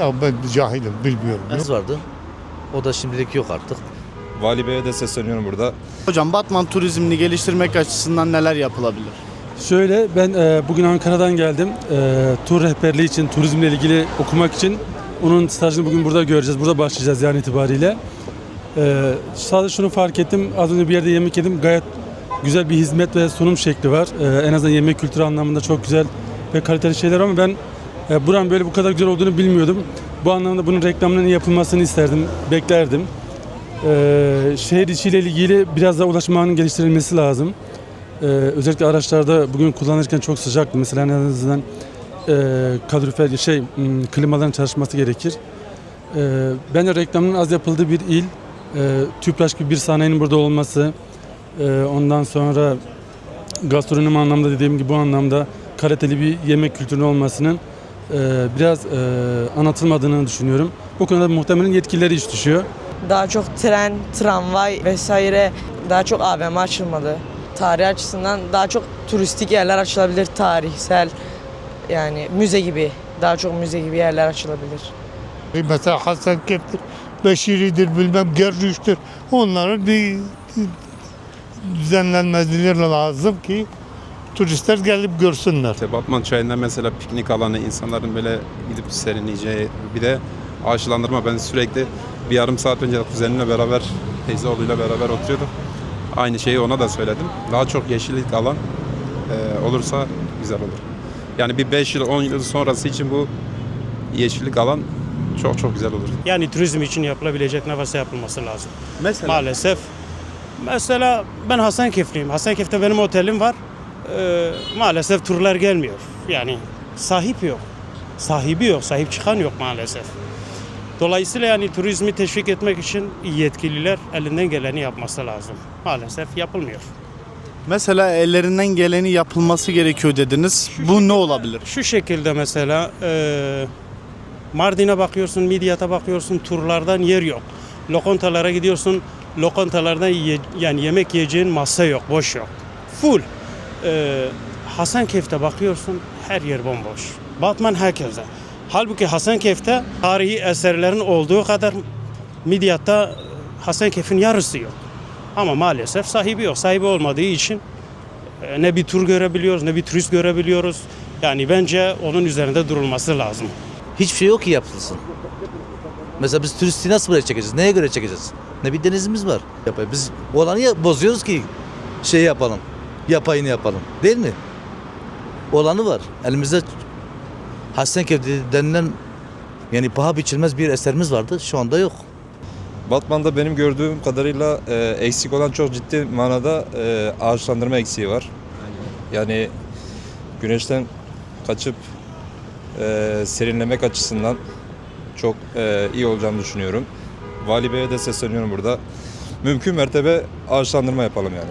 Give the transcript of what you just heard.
Ya ben cahilim bilmiyorum. Ez vardı. O da şimdilik yok artık. Vali Bey'e de sesleniyorum burada. Hocam Batman turizmini geliştirmek açısından neler yapılabilir? Şöyle ben e, bugün Ankara'dan geldim. E, tur rehberliği için, turizmle ilgili okumak için. Onun stajını bugün burada göreceğiz. Burada başlayacağız yani itibariyle. E, sadece şunu fark ettim. Az önce bir yerde yemek yedim. Gayet güzel bir hizmet ve sunum şekli var. E, en azından yemek kültürü anlamında çok güzel ve kaliteli şeyler ama ben e, buranın böyle bu kadar güzel olduğunu bilmiyordum. Bu anlamda bunun reklamının yapılmasını isterdim, beklerdim. E, şehir içiyle ilgili biraz daha ulaşım ağının geliştirilmesi lazım. Ee, özellikle araçlarda bugün kullanırken çok sıcaktı. Mesela en azından e, kalorifer şey klimaların çalışması gerekir. E, bence reklamın az yapıldığı bir il. E, Tüpraş gibi bir sanayinin burada olması. e, ondan sonra gastronomi anlamda dediğim gibi bu anlamda kaliteli bir yemek kültürünün olmasının e, biraz e, anlatılmadığını düşünüyorum. Bu konuda muhtemelen yetkilileri iş düşüyor. Daha çok tren, tramvay vesaire daha çok AVM açılmadı. Tarih açısından daha çok turistik yerler açılabilir, tarihsel yani müze gibi, daha çok müze gibi yerler açılabilir. Mesela Hasan Kep'tir, Beşiri'dir, bilmem Gerrüş'tür. Onların bir düzenlenmeleri lazım ki turistler gelip görsünler. İşte Batman çayında mesela piknik alanı, insanların böyle gidip serinleyeceği, bir de ağaçlandırma. Ben sürekli bir yarım saat önce kuzenimle beraber, teyze oğluyla beraber oturuyorduk. Aynı şeyi ona da söyledim. Daha çok yeşillik alan e, olursa güzel olur. Yani bir 5 yıl, 10 yıl sonrası için bu yeşillik alan çok çok güzel olur. Yani turizm için yapılabilecek ne varsa yapılması lazım. Mesela Maalesef. Mesela ben Hasankeyfliyim. Hasankeyf'te benim otelim var. Ee, maalesef turlar gelmiyor. Yani sahip yok. Sahibi yok, sahip çıkan yok maalesef. Dolayısıyla yani turizmi teşvik etmek için yetkililer elinden geleni yapması lazım. Maalesef yapılmıyor. mesela ellerinden geleni yapılması gerekiyor dediniz. Bu ne olabilir? Şu şekilde mesela e, Mardin'e bakıyorsun, Midyat'a bakıyorsun, turlardan yer yok. Lokantalara gidiyorsun, lokantalarda ye- yani yemek yiyeceğin masa yok, boş yok. Full. E, Hasankeyf'te bakıyorsun, her yer bomboş. Batman herkese. Halbuki Hasankeyf'te tarihi eserlerin olduğu kadar Midyat'ta Hasankeyf'in yarısı yok. Ama maalesef sahibi yok. Sahibi olmadığı için e, ne bir tur görebiliyoruz ne bir turist görebiliyoruz. Yani bence onun üzerinde durulması lazım. Hiçbir şey yok ki yapılsın. Mesela biz turisti nasıl buraya çekeceğiz? Neye göre çekeceğiz? Ne bir denizimiz var. Biz olanı bozuyoruz ki şey yapalım. Yapayını yapalım. Değil mi? Olanı var. Elimizde Hasankeyf denilen yani paha biçilmez bir eserimiz vardı. Şu anda yok. Batman'da benim gördüğüm kadarıyla e, eksik olan çok ciddi manada e, ağaçlandırma eksiği var. Yani güneşten kaçıp e, serinlemek açısından çok e, iyi olacağını düşünüyorum. Vali Bey'e de sesleniyorum burada. Mümkün mertebe ağaçlandırma yapalım yani.